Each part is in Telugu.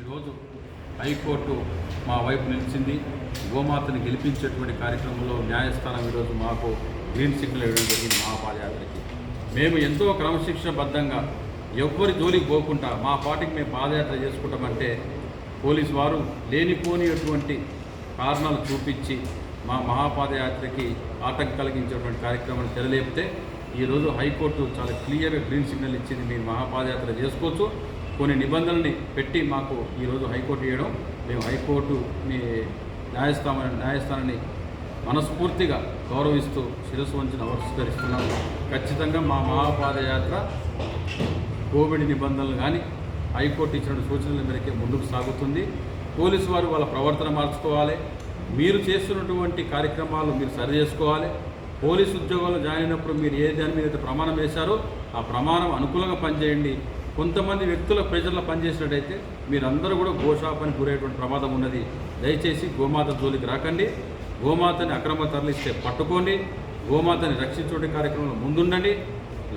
ఈరోజు హైకోర్టు మా వైపు నిలిచింది. గోమాతను గెలిపించేటువంటి కార్యక్రమంలో న్యాయస్థానం ఈరోజు మాకు గ్రీన్ సిగ్నల్ ఇవ్వడం జరిగింది మా పాదయాత్రకి మేము ఎంతో క్రమశిక్షణబద్ధంగా ఎవ్వరి జోలికి పోకుండా మా పాటికి మేము పాదయాత్ర చేసుకుంటామంటే పోలీసు వారు లేనిపోనిటువంటి కారణాలు చూపించి మా మహాపాదయాత్రకి ఆటంకం కలిగించేటువంటి కార్యక్రమాన్ని తెరలేపితే ఈరోజు హైకోర్టు చాలా క్లియర్గా గ్రీన్ సిగ్నల్ ఇచ్చింది. మీరు మహాపాదయాత్ర చేసుకోవచ్చు. కొన్ని నిబంధనల్ని పెట్టి మాకు ఈరోజు హైకోర్టు ఇవ్వడం మేము హైకోర్టుని న్యాయస్థానం న్యాయస్థానాన్ని మనస్ఫూర్తిగా గౌరవిస్తూ శిరస్సు వంచి నమస్కరిస్తున్నాం ఖచ్చితంగా మా మహాపాదయాత్ర కోవిడ్ నిబంధనలు కానీ హైకోర్టు ఇచ్చిన సూచనల మేరకే ముందుకు సాగుతుంది. పోలీసు వారు వాళ్ళ ప్రవర్తన మార్చుకోవాలి. మీరు చేస్తున్నటువంటి కార్యక్రమాలు మీరు సరి చేసుకోవాలి. పోలీసు ఉద్యోగంలో జాయిన్ అయినప్పుడు మీరు ఏ దాని మీద అయితే ప్రమాణం వేశారో ఆ ప్రమాణం అనుకూలంగా పనిచేయండి. కొంతమంది వ్యక్తుల ప్రజల్లో పనిచేసినట్టయితే మీరందరూ కూడా గోషాపని గురయ్యేటువంటి ప్రమాదం ఉన్నది. దయచేసి గోమాత జోలికి రాకండి. గోమాతని అక్రమ తరలిస్తే పట్టుకోండి. గోమాతని రక్షించే కార్యక్రమంలో ముందుండండి.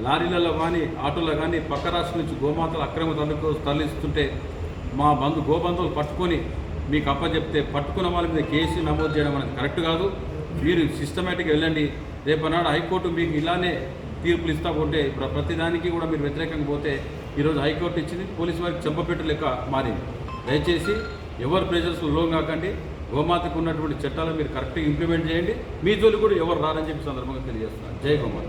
లారీలలో కానీ ఆటోలో కానీ పక్క రాష్ట్రం నుంచి గోమాతలు అక్రమ తరలికో తరలిస్తుంటే మా బంధు గోబంధువులు పట్టుకొని మీకు అప్పచెప్తే పట్టుకున్న వాళ్ళ మీద కేసు నమోదు చేయడం అనేది కరెక్ట్ కాదు. మీరు సిస్టమేటిక్గా వెళ్ళండి. రేపనాడు హైకోర్టు మీకు ఇలానే తీర్పులు ఇస్తా ఉంటే ఇప్పుడు ప్రతిదానికి కూడా మీరు వ్యతిరేకంగా పోతే ఈరోజు హైకోర్టు ఇచ్చింది పోలీసు వారికి చెంపపెట్టు లెక్క మారింది. దయచేసి ఎవరు ప్రెజర్స్ లోన్ కాకండి గోమాతకు ఉన్నటువంటి చట్టాలు మీరు కరెక్ట్గా ఇంప్లిమెంట్ చేయండి మీ జోలి కూడా ఎవరు రారని చెప్పి సందర్భంగా తెలియజేస్తున్నాను జై గోమాత.